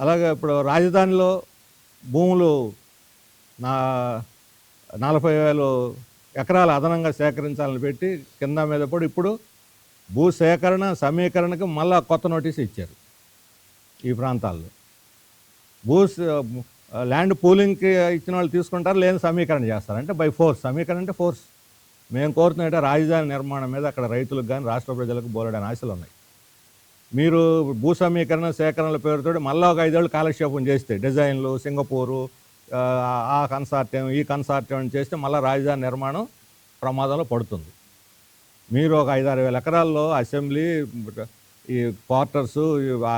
అలాగే ఇప్పుడు రాజధానిలో భూములు నా నలభై వేలు ఎకరాలు అదనంగా సేకరించాలని పెట్టి కింద మీద పడి ఇప్పుడు భూ సేకరణ సమీకరణకు మళ్ళా కొత్త నోటీస్ ఇచ్చారు ఈ ప్రాంతాల్లో. భూ ల్యాండ్ పూలింగ్కి ఇచ్చిన వాళ్ళు తీసుకుంటారు లేని సమీకరణ చేస్తారు. అంటే బై ఫోర్స్ సమీకరణ అంటే ఫోర్స్ మేము కోరుతున్నట్టే రాజధాని నిర్మాణం మీద అక్కడ రైతులకు కానీ రాష్ట్ర ప్రజలకు బోలెడని ఆశలు ఉన్నాయి. మీరు భూ సమీకరణ సేకరణల పేరుతో మళ్ళీ ఒక ఐదేళ్ళు కాలక్షేపం చేస్తే డిజైన్లు సింగపూరు ఆ, కన్సార్ట్యం ఈ కన్సార్ట్యం చేస్తే మళ్ళీ రాజధాని నిర్మాణం ప్రమాదంలో పడుతుంది. మీరు ఒక ఐదారు వేల ఎకరాల్లో అసెంబ్లీ ఈ క్వార్టర్స్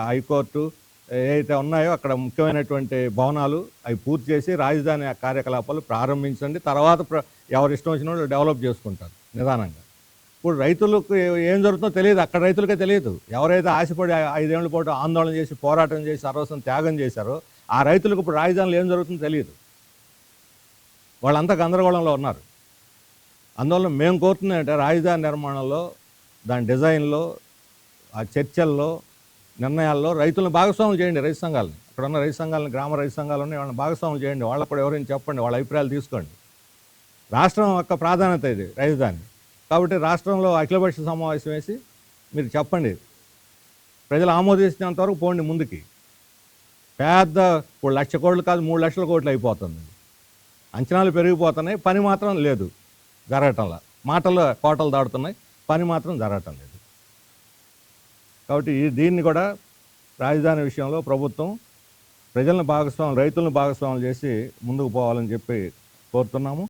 హైకోర్టు ఏవైతే ఉన్నాయో అక్కడ ముఖ్యమైనటువంటి భవనాలు అవి పూర్తి చేసి రాజధాని కార్యకలాపాలు ప్రారంభించండి. తర్వాత ఎవరు ఎవరి ఇష్టం వచ్చిన వాళ్ళు డెవలప్ చేసుకుంటారు నిదానంగా. ఇప్పుడు రైతులకు ఏం జరుగుతుందో తెలియదు. అక్కడ రైతులకే తెలియదు. ఎవరైతే ఆశపడి ఐ- ఐదేళ్ళ పాటు ఆందోళన చేసి పోరాటం చేసి సర్వస్వం త్యాగం చేశారో ఆ రైతులకు ఇప్పుడు రాజధానిలో ఏం జరుగుతుందో తెలియదు. వాళ్ళంతా గందరగోళంలో ఉన్నారు. అందువల్ల మేము కోరుతుందంటే రాజధాని నిర్మాణంలో దాని డిజైన్లో ఆ చర్చల్లో నిర్ణయాల్లో రైతులను భాగస్వాములు చేయండి రైతు సంఘాలని. అక్కడ ఉన్న రైతు సంఘాలను గ్రామ రైతు సంఘాలు ఉన్నాయి వాళ్ళని భాగస్వాములు చేయండి. వాళ్ళకు కూడా ఎవరైనా చెప్పండి వాళ్ళ అభిప్రాయాలు తీసుకోండి. రాష్ట్రం యొక్క ప్రాధాన్యత ఇది రాజధాని. కాబట్టి రాష్ట్రంలో అఖిలపక్ష సమావేశం వేసి మీరు చెప్పండి. ప్రజలు ఆమోదించినంత వరకు పోండి ముందుకి. పెద్ద ఇప్పుడు లక్ష కోట్లు కాదు మూడు లక్షల కోట్లు అయిపోతుంది. అంచనాలు పెరిగిపోతున్నాయి పని మాత్రం లేదు జరగటంలా. మాటలు కోటలు దాడుతున్నాయి పని మాత్రం జరగటం లేదు. కాబట్టి ఈ దీన్ని కూడా రాజధాని విషయంలో ప్రభుత్వం ప్రజలను భాగస్వాములు రైతులను భాగస్వాములు చేసి ముందుకు పోవాలని చెప్పి కోరుతున్నాము.